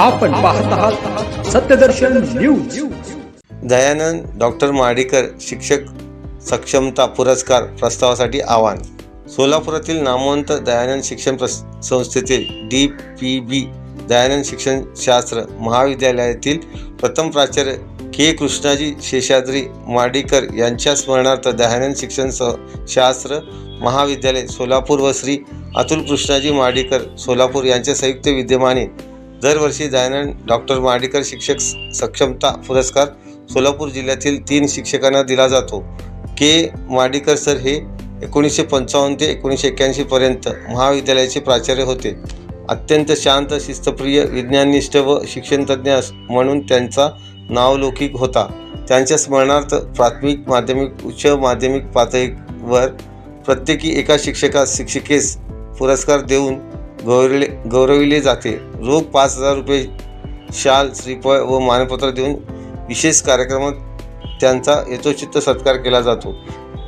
आपण पाहत आहात सत्यदर्शन न्यूज. दयानंद डॉक्टर माडीकर शिक्षक सक्षमता पुरस्कार प्रस्तावासाठी आवाहन. सोलापुरातील नामवंत दयानंद शिक्षण संस्थेतील डी पी बी दयानंद शिक्षण शास्त्र महाविद्यालयातील प्रथम प्राचार्य के. कृष्णाजी शेषाद्री माडीकर यांच्या स्मरणार्थ दयानंद शिक्षण स शास्त्र महाविद्यालय सोलापूर व श्री अतुल कृष्णाजी माडीकर सोलापूर यांच्या संयुक्त विद्यमाने दरवर्षी दयानंद डॉक्टर माडीकर शिक्षक सक्षमता पुरस्कार सोलापूर जिल्ह्यातील तीन शिक्षकांना दिला जातो. के. माडीकर सर हे एकोणीसशे पंचावन्न ते एकोणीसशे एक्क्याऐंशीपर्यंत महाविद्यालयाचे प्राचार्य होते. अत्यंत शांत शिस्तप्रिय विज्ञाननिष्ठ व शिक्षणतज्ञ म्हणून त्यांचा नावलौकिक होता. त्यांच्या स्मरणार्थ प्राथमिक माध्यमिक उच्च माध्यमिक पातळीवर प्रत्येकी एका शिक्षकास शिक्षिकेस पुरस्कार देऊन गौरवले गौरविले जाते. रोख पाच हजार रुपये शाल श्रीफळ व मानपत्र देऊन विशेष कार्यक्रमात त्यांचा यथोचित सत्कार केला जातो.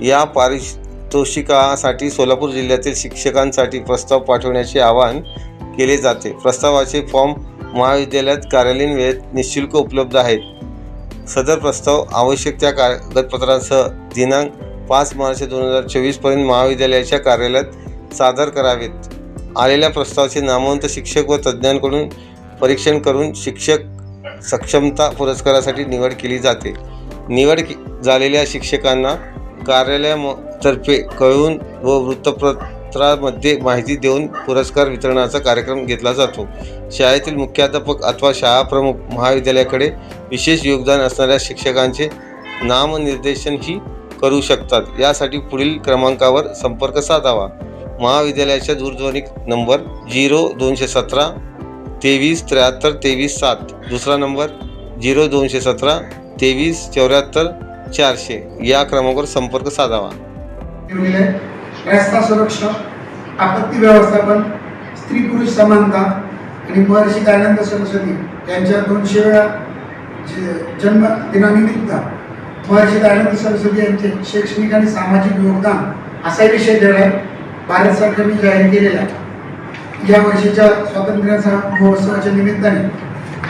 या पारितोषिकासाठी सोलापूर जिल्ह्यातील शिक्षकांसाठी प्रस्ताव पाठवण्याचे आवाहन केले जाते. प्रस्तावाचे फॉर्म महाविद्यालयात कार्यालयीन वेळेत निशुल्क उपलब्ध आहेत. सदर प्रस्ताव आवश्यक त्या कागदपत्रांसह दिनांक पाच मार्च दोन हजार चोवीसपर्यंत महाविद्यालयाच्या कार्यालयात सादर करावेत. आलेल्या प्रस्तावाचे नामवंत शिक्षक व तज्ज्ञांकडून परीक्षण करून शिक्षक सक्षमता पुरस्कारासाठी निवड केली जाते. निवड के- झालेल्या शिक्षकांना कार्यालयातर्फे कळवून व वृत्तपत्रामध्ये माहिती देऊन पुरस्कार वितरणाचा कार्यक्रम घेतला जातो. शाळेतील मुख्याध्यापक अथवा शाळा प्रमुख महाविद्यालयाकडे विशेष योगदान असणाऱ्या शिक्षकांचे नामनिर्देशनही करू शकतात. यासाठी पुढील क्रमांकावर संपर्क साधावा. महाविद्यालयाच्या दूरध्वनी नंबर झिरो दोनशे सतरा तेवीस त्र्याहत्तर तेवीस सात. दुसरा नंबर झिरो दोनशे सतरा तेवीस चौऱ्याहत्तर चारशे. या क्रमांकावर संपर्क साधावा. रस्ता सुरक्षा आपत्ती व्यवस्थापन स्त्री पुरुष समानता आणि महर्षी दयानंद सरस्वती यांच्या दोनशे वेळा जन्मदिनानिमित्त महर्षी दयानंद सरस्वती यांचे शैक्षणिक आणि सामाजिक योगदान असा विषय दिला भारत सरकारने जाहीर केलेला या वर्षीच्या स्वातंत्र्याचा महोत्सवाच्या निमित्ताने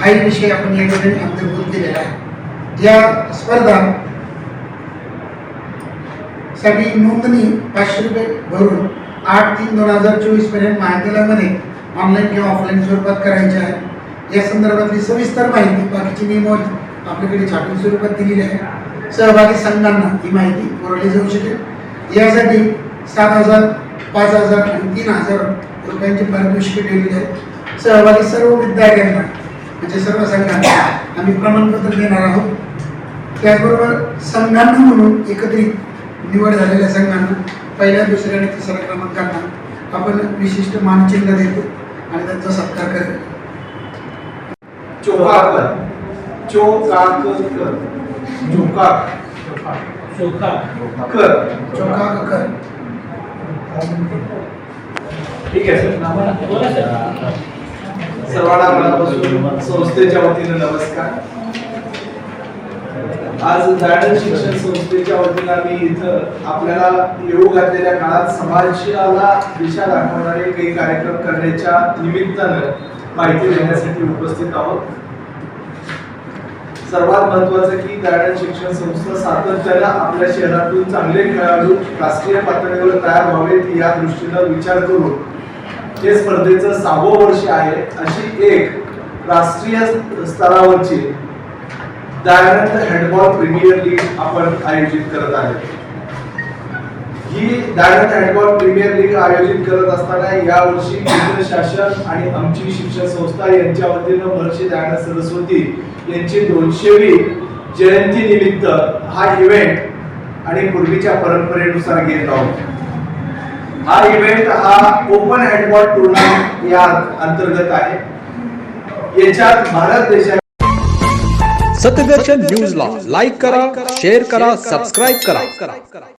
हाही विषय आपण या ठिकाणी अंतर्भूत केलेला आहे. या स्पर्धा साठी नोंदणी पाचशे रुपये भरून आठ तीन दोन हजार चोवीसपर्यंत महाविद्यालयामध्ये ऑनलाईन किंवा ऑफलाईन स्वरूपात करायची आहे. या संदर्भातली सविस्तर माहिती बाकीची नियमावली आपल्याकडे छापून स्वरूपात दिलेली आहे. सहभागी संघांना ही माहिती पुरवली जाऊ शकेल. यासाठी सात हजार पाच हजार आणि तीन हजार रुपयांची पारितोषिके ठेवलेली आहेत सहभागी सर्व विद्यार्थ्यांना म्हणजे सर्व संघांना आम्ही प्रमाणपत्र देणार आहोत. त्याचबरोबर संघांना म्हणून एकत्रित निवड झालेल्या संघांना पहिल्या दुसऱ्या आणि तिसऱ्या क्रमांकांना आपण विशिष्ट मानचिन्ह देतो आणि त्यांचा सत्कार करतो चोकाकर चोकाकर चोकाक कर चौका कर ठीक आहे सर. सर्वांना मनापासून संस्थेच्या वतीने नमस्कार. आज दयानंद शिक्षण संस्थेच्या वतीने आम्ही इथं आपल्याला येऊ घातलेल्या काळात समाजाला दिशा दाखवणारे काही कार्यक्रम करण्याच्या निमित्तानं माहिती देण्यासाठी उपस्थित आहोत. सर्वात महत्वाचं की गार्डन शिक्षण संस्था सातत्यानं आपल्या शहरातून चांगले खेळाडू राष्ट्रीय पातळीवर तयार व्हावेत या दृष्टीनं विचार करून हे स्पर्धेचं सहावं वर्ष आहे. अशी एक राष्ट्रीय स्तरावरची दयानंद हँडबॉल प्रीमियर लीग आपण आयोजित करत आहे ही दयानंद हँडबॉल प्रीमियर लीग आयोजित करत असताना यावर्षी केंद्र शासन आणि आमची शिक्षण संस्था यांच्या वतीनं महर्षी दयानंद सरस्वती यांची दोनशेवी जयंती निमित्त हा इव्हेंट आणि पूर्वीच्या परंपरेनुसार घेत आहोत. हा इव्हेंट हा ओपन हँडबॉल टुर्नामेंट या अंतर्गत आहे. याच्यात भारत देशात सत्यदर्शन न्यूजला लाईक करा शेअर करा सबस्क्राईब करा.